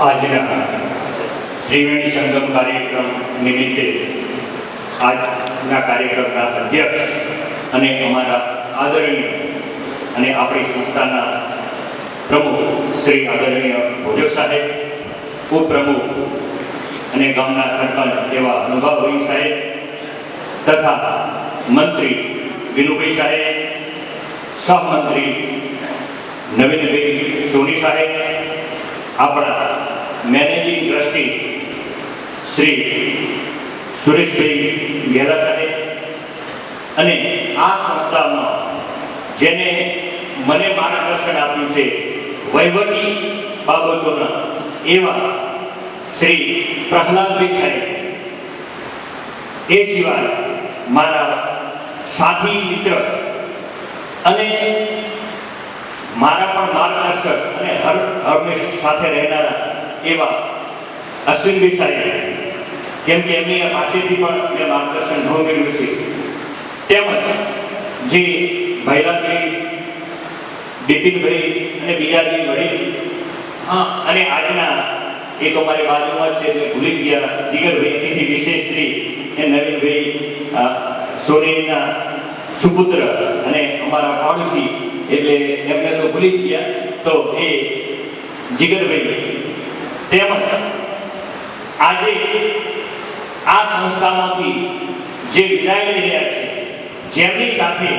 આજના ત્રિવેણી સંગમ કાર્યક્રમ નિમિત્તે આજના કાર્યક્રમના અધ્યક્ષ અને અમારા આદરણીય અને આપણી સંસ્થાના પ્રમુખ શ્રી આદરણીય ભોજક સાહેબ, ઉપપ્રમુખ અને ગામના સરપંચ એવા અનુભવભાઈ સાહેબ તથા મંત્રી વિનુભાઈ સાહેબ, સહમંત્રી નવીનભાઈ સોની સાહેબ, આપણા મેનેજિંગ ટ્રસ્ટી શ્રી સુરેશભાઈ ગેરા સાહેબ અને આ સંસ્થામાં જેને મને માર્ગદર્શન આપ્યું છે વહીવટી બાબતોના એવા શ્રી પ્રહલાદભાઈ સાહેબ. એ સિવાય મારા સાથી મિત્ર અને મારા પણ માર્ગદર્શક અને હર હંમેશ સાથે રહેનારા એવા અશ્વિનભાઈ સાહેબ કેમ કે એમની પાસેથી પણ મેં માર્ગદર્શન ઘણું મેળવ્યું છે. તેમજ જે ભૈરાભાઈ બિપિનભાઈ અને બીજા જે વડીલ હા. અને આજના એ તો મારી બાજુમાં છે જે ભૂલી ગયા. જીગરભાઈ એથી વિશેષ શ્રી એ નવીનભાઈ સોનીના સુપુત્ર અને અમારા પાડોશી એટલે એમને તો ભૂલી ગયા. તો એ જીગરભાઈ તેમજ આજે આ સંસ્થામાંથી જે વિદાય લઈ રહ્યા છે, જેમની સાથે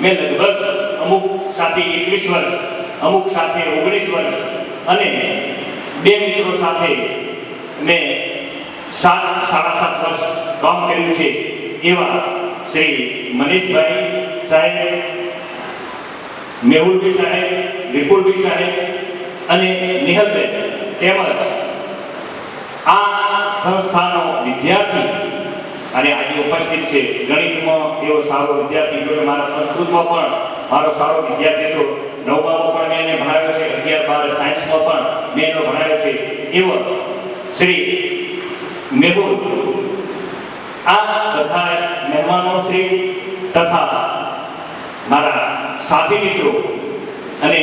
મેં લગભગ અમુક સાથે એકવીસ વર્ષ, અમુક સાથે ઓગણીસ વર્ષ અને બે મિત્રો સાથે મેં સાત, સાડા સાત વર્ષ કામ કર્યું છે એવા શ્રી મનીષભાઈ સાહેબ, મેહુલભાઈ સાહેબ, વિપુલભાઈ સાહેબ અને નિહલબેન. તેમજ આ સંસ્થાનો વિદ્યાર્થી અને આજે ઉપસ્થિત છે ગણિતમાં એવો સારો વિદ્યાર્થી જોડે મારા સંસ્કૃતમાં પણ મારો સારો વિદ્યાર્થી હતો. નવમામાં પણ મેં એને ભણાવ્યો છે, અગિયાર, બાર, સાયન્સમાં પણ મેં એનો ભણાવ્યો છે. એવો શ્રી મેહુલ. આ બધા મહેમાનો શ્રી તથા મારા સાથી મિત્રો અને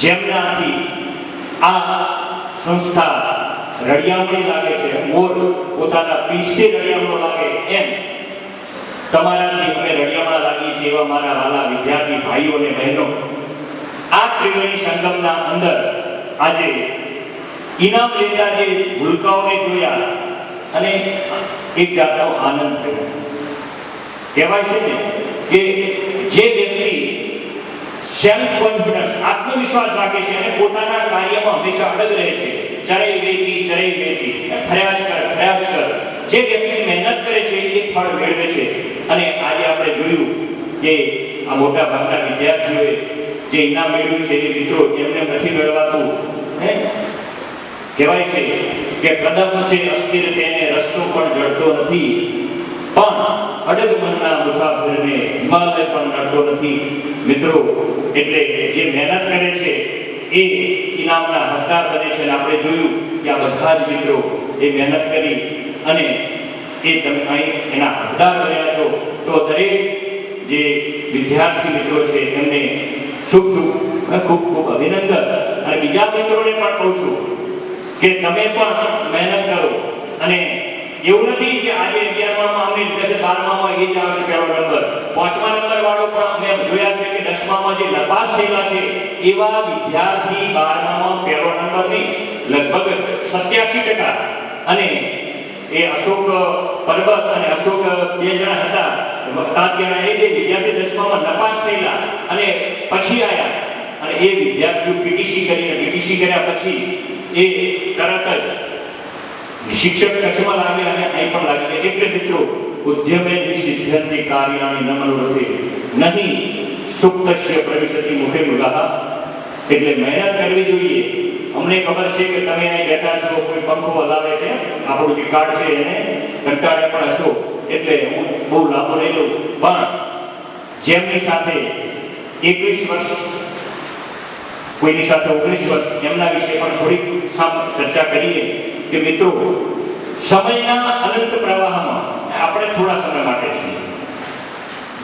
જેમનાથી આ સંસ્થા રળિયામણી લાગે છે. મોર પોતાના પીસથી રળિયામણો લાગે એમ. તમારાથી અમે રળિયામણા લાગીએ છીએ એવા મારા વાલા વિદ્યાર્થી ભાઈઓ અને બહેનો. આ ત્રિવેણી સંગમના અંદર આજે ઇનામ લેતા જે ભૂલકાઓને જોયા અને એક જાતનો આનંદ થયો. કહેવાય છે કે જે વ્યક્તિ આત્મવિશ્વાસ રાખે છે અને પોતાના કાર્યમાં હંમેશા અડગ રહે છે. ચરે વેતી ચરે વેતી, પ્રયાસ કર પ્રયાસ કર. જે વ્યક્તિ મહેનત કરે છે, એ ફળ મેળવે છે. અને આજે આપણે જોયું કે આ મોટા ભાગના વિદ્યાર્થીઓએ જે ઇનામ મેળવ્યું છે એ મિત્રો એમને નથી મેળવાતું, હે? કહેવાય છે કે કદમ છે અસ્થિર તેને રસ્તો પણ જડતો નથી. પણ અડગ મનના મુસાફરને હિમાલય પણ નડતો નથી. મિત્રો, એટલે જે મહેનત કરે છે, એ ઇનામના હકદાર બને છે અને આપણે જોયું કે આ બધા જ મિત્રો એ મહેનત કરી અને એ તમે અહીં એના હકદાર બન્યા છો. તો દરેક જે વિદ્યાર્થી મિત્રો છે, એમને શુભ શુભ ખૂબ ખૂબ અભિનંદન. અને બીજા મિત્રોને પણ કહું છું કે તમે પણ મહેનત કરો અને એવું નથી કે આજે અગિયારમાં અમને જશે બારમામાં એ જ આવશે પહેલો નંબર. પાંચમા નંબર વાળો પણ અમે જોયા છે કે દસમામાં જે નપાસ થયેલા છે, એવા વિદ્યાર્થી બારમામાં પહેલો નંબર નહીં, લગભગ સત્યાસી ટકા. અને એ અશોક પર્વત અને અશોક બે જણા હતા તાત્યાના એ જે વિદ્યાર્થી દસમામાં નપાસ થયેલા અને પછી આવ્યા અને એ વિદ્યાર્થીઓ પીટીસી કરીને, પીટીસી કર્યા પછી એ તરત જ શિક્ષક કચ્છમાં લાગે અને અહીં પણ લાગે એટલે મિત્રો ઉદ્યમે નિષિદ્ધંતિ કાર્યાણી ન મનોરથે નહીં સુપ્તસ્ય પ્રવિશતિ મુખે મૃગાહ એટલે મહેનત કરવી જોઈએ અમને ખબર છે કે તમે અહીં બેઠા છો કોઈ પંખો હલાવે છે આપણું જે કાર્ડ છે એને કંટાળે પણ હશો એટલે હું બહુ લાંબો નહીં લઉં પણ જેમની સાથે એકવીસ વર્ષ કોઈની સાથે ઓગણીસ વર્ષ એમના વિશે પણ થોડીક સામ- ચર્ચા કરીએ કે મિત્રો, સમયના અનંત પ્રવાહમાં આપણે થોડા સમય માટે છીએ.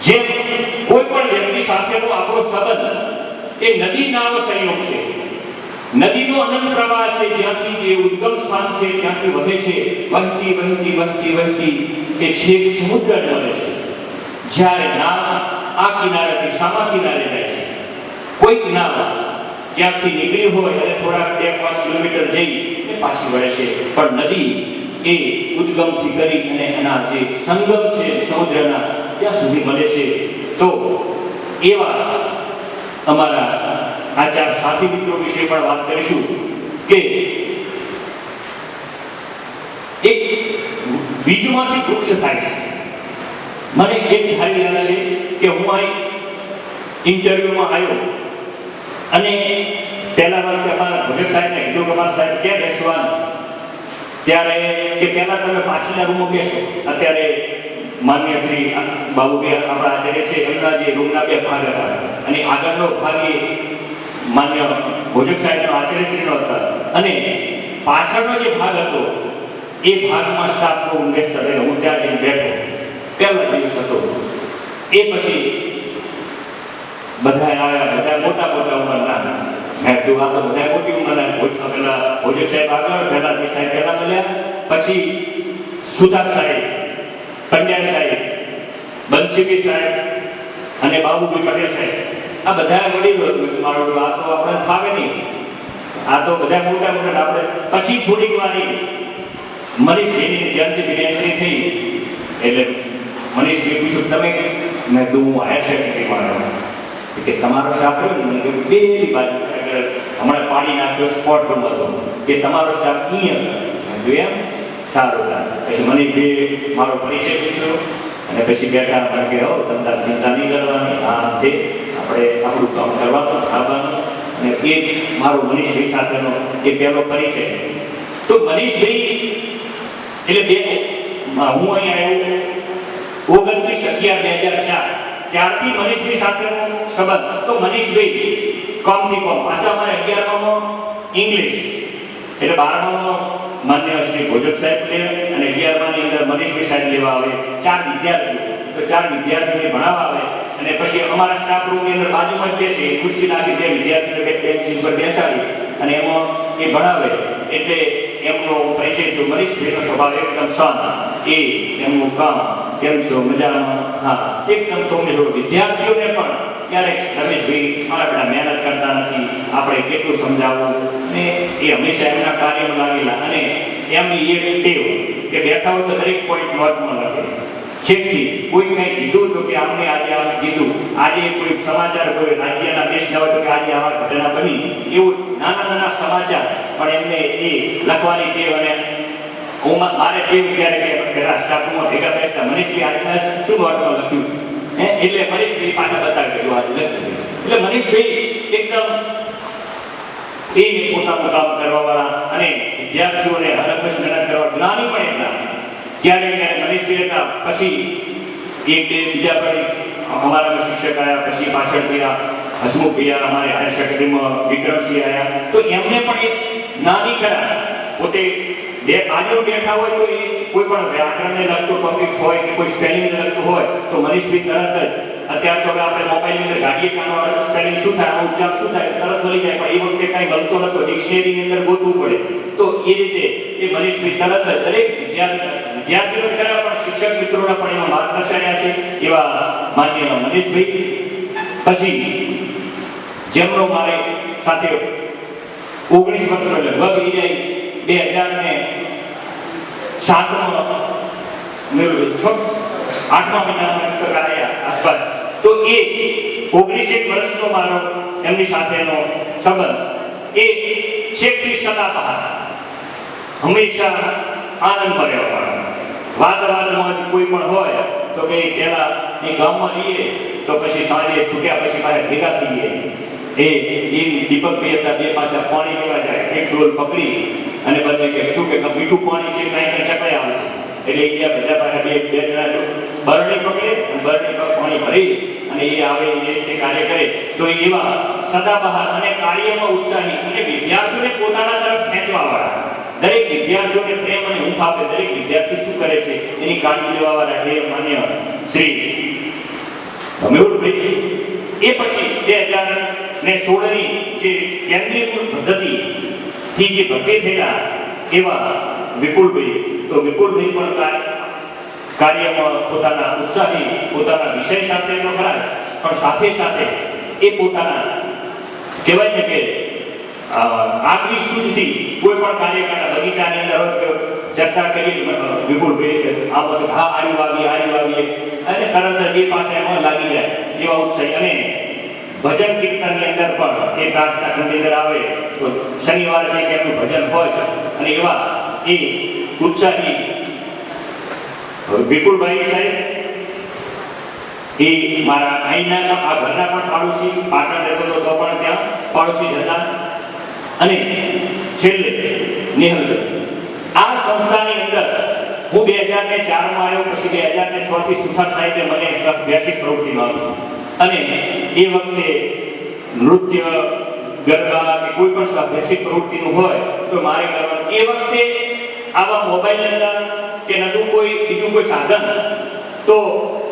જે કોઈ પણ વ્યક્તિ સાથેનો આપણો સંબંધ એ નદી નાળો સંયોગ છે. નદીનો અનંત પ્રવાહ છે, જ્યાંથી જે ઉદ્ગમ સ્થાન છે, ત્યાંથી વધે છે, વહેતી વહેતી વહેતી વહેતી કે છેક સમુદ્ર બને છે. જ્યારે નામ આ કિનારેથી સામા કિનારે જાય છે. કોઈક નાવ જ્યાંથી નીકળી હોય અને થોડાક બે પાંચ કિલોમીટર જઈ એ પાછી વળે છે. પણ નદી એ ઉદ્ગમથી કરી અને એના જે સંગમ છે સમુદ્રના ત્યાં સુધી મળે છે. તો એવા અમારા આ ચાર સાથી મિત્રો વિશે પણ વાત કરીશું કે એક બીજમાંથી વૃક્ષ થાય છે. મને એક ખ્યાલ યાદ છે કે હું અહીં ઇન્ટરવ્યુમાં આવ્યો. અને પહેલા વર્ષે અમારા ભગત સાહેબને કીધું કે સાહેબ ક્યાં બેસવાનું? ત્યારે કે પહેલાં તમે પાછળના રૂમમાં બેસો. અત્યારે માન્ય શ્રી બાબુભાઈ આપણા આચાર્ય છે એમના જે રૂમના બે ભાગ હતા. અને આગળનો ભાગ એ માન્ય ભોજક સાહેબનો આચાર્ય શ્રીનો હતા. અને પાછળનો જે ભાગ હતો, એ ભાગમાં સ્ટાફ રૂમ બેસતા એટલે હું ત્યાં જઈને બેઠો. પહેલા દિવસ હતો. એ પછી બધા આવ્યા બધા મોટા મોટા ઉંમરના મેં કીધું આ તો બધા મોટી ઉંમરના ભોજ પેલા ભોજક સાહેબ આગળ પહેલા તે સાહેબ પહેલા મળ્યા પછી સુધાર સાહેબ પંડ્યા સાહેબ બંસીબી સાહેબ અને બાબુભાઈ પટેલ સાહેબ આ બધા વડીલો મારો આ તો આપણે ફાવે નહીં આ તો બધા મોટા મોટા આપણે પછી થોડીક વારી મનીષભાઈની જયંતિ એન્ટ્રી થઈ એટલે મનીષભાઈ પૂછ્યું તમે મેં કીધું હું હાયર સેકન્ડરીમાં આવ્યો કે તમારો સ્ટાફ હોય ને બે બાજુ હમણાં પાણી નાખ્યો સ્પોટ રૂમ હતો કે તમારો સ્ટાફ અહીંયા કીધું, એમ? સારું પછી મને બે, મારો પરિચય પૂછ્યો. અને પછી બેઠા મને કે, હો, તમે તાર ચિંતા નહીં કરવાની. આ તે આપણે આપણું કામ કરવાનું, ખાવાનું. અને એ મારો મનીષભાઈ સાથેનો એ પહેલો પરિચય તો મનીષભાઈ, એટલે બે, હું અહીંયા આવ્યો. ઓગણત્રીસ અગિયાર બે હજાર ચાર. ત્યારથી મનીષભાઈ સાથેનો સંબંધ. તો મનીષભાઈ, કોમથી કોમ? પાછા અમારે અગિયારમાં ઇંગ્લિશ. એટલે બારમામાં માન્ય શ્રી ભોજક સાહેબ લે અને અગિયારમાની અંદર મનીષભાઈ સાહેબ લેવા આવે. ચાર વિદ્યાર્થીઓ. તો ચાર વિદ્યાર્થીઓને ભણાવવા આવે. અને પછી અમારા સ્ટાફ રૂમની અંદર બાજુમાં જ બેસે. ખુરશી નાખી બે વિદ્યાર્થીઓને બે બેન્ચ પર બેસાડી અને એમાં એ ભણાવે. એટલે એમનો પરિચય મનીષભાઈનો સ્વભાવ એકદમ શાંત. એ એમનું કામ. કેમ છો? મજામાં? હા, એકદમ સૌમ્ય થોડું વિદ્યાર્થીઓને પણ ક્યારેક રમેશભાઈ મારા મહેનત કરતા નથી. આપણે કેટલું સમજાવવું? ને એ હંમેશા એમના કાર્યમાં લાગેલા. અને એમની એક ટેવ કે બેઠા હોય તો દરેક પોઈન્ટ નોટમાં લખે. છેકથી કોઈ કંઈ કીધું તો કે આપણે આજે આમ કીધું. આજે કોઈ સમાચાર કોઈ રાજ્યના દેશના હોય તો કે આજે આવા ઘટના બની. એવું નાના નાના સમાચાર. પણ એમને એ લખવાની ટેવ અને હું મા- મારે ટેવ ત્યારે કે પેલા સ્ટાફમાં ભેગા બેસતા મનીષભાઈ આજના શું નોટમાં લખ્યું હે એટલે મનીષભાઈ પાછા બતાવી દીધું આજે લખ્યું એટલે મનીષભાઈ એકદમ એ પોતાનું કામ કરવાવાળા અને વિદ્યાર્થીઓને હરકશ મહેનત કરવા જ્ઞાની પણ એટલા ક્યારે ક્યારે મનીષભાઈ હતા પછી એક બે બીજા પણ અમારા શિક્ષક આવ્યા પછી પાછળથી આ હસમુખ ભૈયા અમારે હાયર સેકન્ડરીમાં વિક્રમસિંહ આવ્યા તો એમને પણ એક નાની કરા પોતે બે આજે બેઠા હોય તો એ કોઈ પણ વ્યાકરણને લગતું ટોપિક હોય કે કોઈ સ્પેલિંગને લગતું હોય તો મનીષભાઈ તરત જ અત્યારે તો આપણે મોબાઈલની અંદર ગાડીએ કાનો સ્પેલિંગ શું થાય, આનો ઉચ્ચાર શું થાય, તરત મળી જાય, પણ એ વખતે કાંઈ મળતો નતો ડિક્શનરીની અંદર ગોતવું પડે. તો એ રીતે એ મનીષભાઈ તરત જ દરેક વિદ્યાર્થી વિદ્યાર્થીઓ કર્યા પણ શિક્ષક મિત્રોને પણ એમાં માર્ગદર્શન આપ્યા છે, એવા માન્ય મનીષભાઈ. પછી જેમનો મારે સાથે ઓગણીસ વર્ષનો લગભગ વિજય જાય બે હજાર ને સાતમો છ આઠમા મહિનામાં લગભગ આસપાસ. તો એ ઓગણીસ એક વર્ષનો મારો એમની સાથેનો સંબંધ. એ છેકથી સદા બહાર હંમેશા આનંદ ભર્યો હોય વાદ વાદમાં કોઈ પણ હોય, તો કે પહેલાં એ ગામમાં રહીએ, તો પછી સાંજે છૂટ્યા પછી મારે ભેગા થઈએ. એ એ દીપકભાઈ હતા, બે પાસે પાણી લેવા જાય. એક ડોલ પકડી અને બધા કે શું કે મીઠું પાણી છે? કાંઈ કાંઈ ચકાઈ આવે એટલે એ બધા પાસે બે બે જણા બરણી પકડે અને બરણી પાણી ભરી અને એ આવે, એ કાર્ય કરે. તો એવા સદાબહાર અને કાર્યમાં ઉત્સાહી અને વિદ્યાર્થીઓને પોતાના તરફ ખેંચવા વાળા દરેક વિદ્યાર્થીઓને પ્રેમ અને ઊંઘ આપે. દરેક વિદ્યાર્થી શું કરે છે? એની કાળજી લેવા વાળા એ માન્ય શ્રી મેહુલભાઈ એ પછી બે હજાર ને સોળની જે કેન્દ્રીય પદ્ધતિ થી જે ભરતી થયેલા એવા વિપુલભાઈ તો વિપુલભાઈ પણ કાર્ય કાર્યમાં પોતાના ઉત્સાહી પોતાના વિષય સાથે તો ખરા જ, પણ સાથે સાથે એ પોતાના કહેવાય ને કે અ, આખરી સુધી કોઈ પણ કાર્યકર્તા બગીચાની અંદર હોય તો ચર્ચા કરીએ અ, વિપુલભાઈ કે આ બધું હા આડી વાવીએ આડી વાવીએ અને તરત જ એ પાસે એમાં લાગી જાય એવા ઉત્સાહી અને ભજન કીર્તનની અંદર પણ એ પ્રાર્થના ખંડની અંદર આવે. તો શનિવારે જે કે ભજન હોય, અને એવા એ ઉત્સાહી વિપુલભાઈ સાહેબ, એ મારા અહીંના આ ઘરના પણ પાડોશી, પાટણ રહેતો હતો તો પણ ત્યાં પાડોશી હતા. અને છેલ્લે નિહલ આ સંસ્થાની અંદર હું બે હજાર ને ચારમાં આવ્યો, પછી બે હજાર ને છ થી સુથાર સાહેબે મને અભ્યાસિક પ્રવૃત્તિમાં આપ્યું અને એ વખતે નૃત્ય ગરબા કે કોઈ પણ અભ્યાસિક પ્રવૃત્તિનું હોય તો મારે કરવાનું. એ વખતે આવા મોબાઈલ અંદર કે નતું કોઈ બીજું કોઈ સાધન તો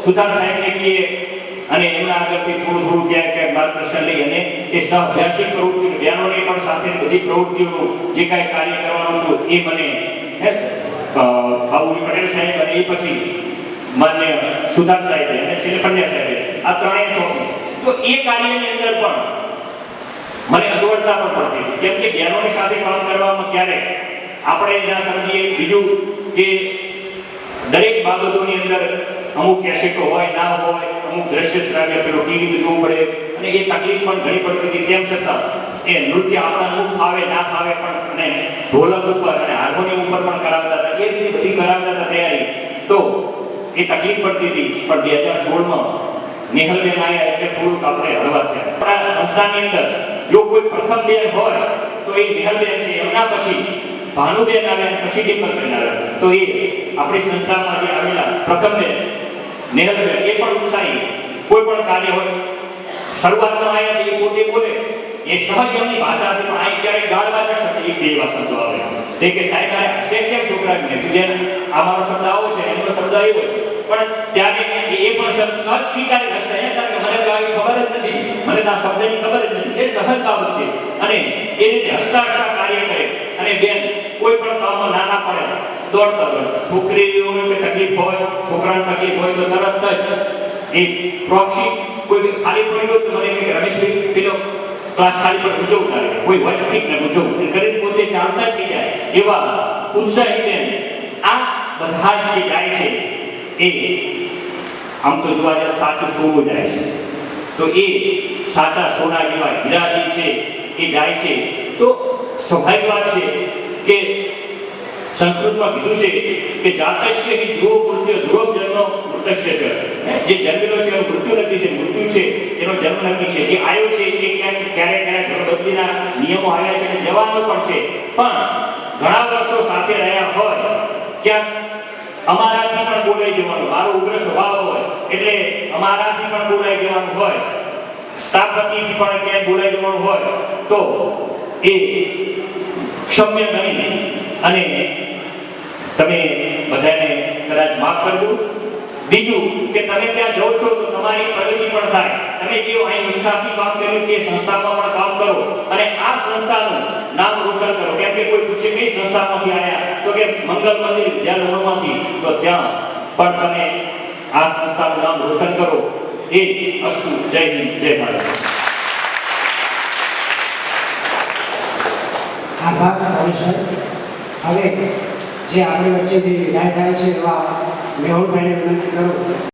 સુધાર સાહેબને કહીએ અને એમના આગળથી થોડું થોડું ક્યાંક ક્યાંક માર્ગદર્શન લઈ અને એ સહઅભ્યાસિક પ્રવૃત્તિ બહેનોની પણ સાથે બધી પ્રવૃત્તિઓનું જે કાંઈ કાર્ય કરવાનું હતું એ મને હે, બાબુજી પટેલ સાહેબ અને એ પછી માન્ય સુધાર સાહેબે અને છેલ્લે પંડ્યા સાહેબે આ ત્રણેય સોંપી તો એ કાર્યની અંદર પણ મને અગવડતા પણ પડતી કેમ કે બહેનોની સાથે કામ કરવામાં ક્યારે આપણે ના સમજીએ. બીજું કે દરેક બાબતોની અંદર અમુક કેસેટો હોય, ના હોય, અમુક દ્રશ્ય શ્રાવ્ય પેલો ટીવી જોવું પડે અને એ તકલીફ પણ ઘણી પડતી હતી. તેમ છતાં એ નૃત્ય આપણા અમુક ફાવે, ના ફાવે પણ અને ઢોલક ઉપર અને હાર્મોનિયમ ઉપર પણ કરાવતા હતા. એ બધી કરાવતા હતા તૈયારી. તો એ તકલીફ પડતી હતી, પણ બે હજાર સોળમાં નિહલબેન આવ્યા એટલે થોડુંક આપણે હળવા થયા. આપણા સંસ્થાની અંદર જો કોઈ પ્રથમ બેન હોય, તો એ નિહલબેન છે. એમના પછી ભાનુબેન આવ્યા પછી ડિમ્પલબેન આવ્યા. તો એ આપણી સંસ્થામાં જે આવેલા પ્રથમ બેન નિહલબેન એ પણ ઉત્સાહી. કોઈ પણ કાર્ય હોય, શરૂઆતમાં આવ્યા એ પોતે બોલે એ સહજ ભાષાથી પણ આ ક્યારેક ગાળવા ચડશે એક બે એવા શબ્દો આવે. તે કે સાહેબ આ છે કેમ છોકરાને કીધું આ મારો શબ્દ આવો છે, એમનો શબ્દ આવ્યો છે. પણ ત્યારે એ પણ શબ્દ સહજ સ્વીકારી હશે કારણ કે મને તો ખબર જ નથી. મને આ શબ્દની ખબર જ નથી. એ સહજ બાબત છે. અને એ રીતે હસતા હસતા કાર્ય કરે. અને બેન, કોઈ પણ કામમાં નાના પડે, દોડતા દોડ છોકરીઓને કોઈ તકલીફ હોય, છોકરાને તકલીફ હોય તો તરત જ એ પ્રોક્સી કોઈ ખાલી પડી હોય તો મને રમેશભાઈ, પેલો ક્લાસ ખાલી પર ઉજવ કરે કોઈ હોય તો ઠીક ને એ કરીને પોતે ચાલતા જ થઈ જાય. એવા ઉત્સાહીને આ બધા જે ગાય છે, એ આમ તો જોવા જાય સાચું સોનું જાય છે. તો એ સાચા સોના જેવા હીરા જે છે, એ જાય છે. તો સ્વાભાવિક વાત છે કે સંસ્કૃતમાં કીધું છે કે જાતસ્ય હિ ધ્રુવ મૃત્યુ, ધ્રુવ જન્મ મૃતસ્ય છે જે જન્મેલો છે, એનું મૃત્યુ નક્કી છે, મૃત્યુ છે, એનો જન્મ નક્કી છે. જે આવ્યો છે, એ ક્યાંક ક્યારેક ક્યારેક ઘરબદલીના નિયમો આવ્યા છે અને જવાનો પણ છે. પણ ઘણા વર્ષો સાથે રહ્યા હોય, ક્યાંક અમારાથી પણ બોલાઈ જવાનું. મારો ઉગ્ર સ્વભાવ હોય, એટલે અમારાથી પણ બોલાઈ જવાનું હોય સ્થાપતિથી પણ ક્યાંય બોલાઈ જવાનું હોય, તો એ ક્ષમ્ય ગણી અને તમે બધાને કદાચ માફ કરજો. બીજું કે તમે ત્યાં જાઓ છો તો તમારી પ્રગતિ પણ થાય. તમે જે અહીં ઉત્સાહથી કામ કર્યું તે સંસ્થામાં પણ કામ કરો અને આ સંસ્થાનું નામ રોશન કરો. કેમ કે કોઈ પૂછે કઈ સંસ્થામાંથી આવ્યા તો કે મંગલ મંદિર વિદ્યાલયોમાંથી તો ત્યાં પણ તમે આ સંસ્થાનું નામ રોશન કરો. એ અસ્તુ. જય હિન્દ, જય ભારત. આભાર સાહેબ હવે જે આપણી વચ્ચેથી વિદાય થાય છે એવા મેહુલભાઈને વિનંતી કરું.